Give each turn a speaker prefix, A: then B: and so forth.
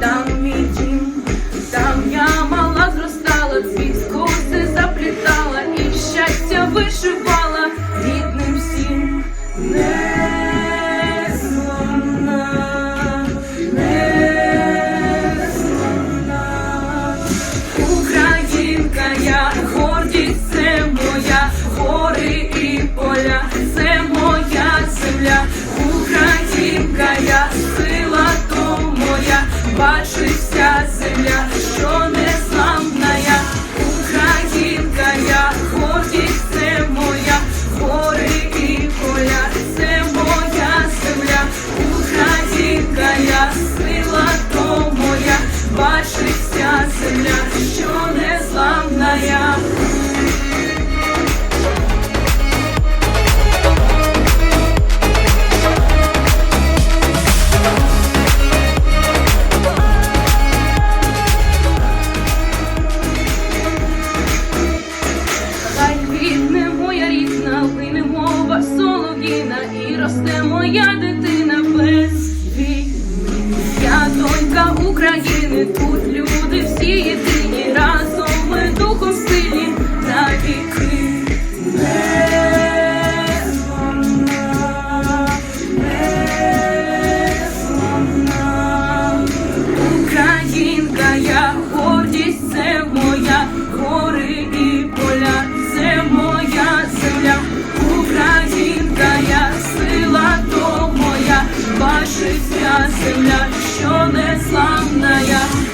A: down. коліна і росте моя дитина без війни. Я донька України, тут люди всі. земля, що не славна я.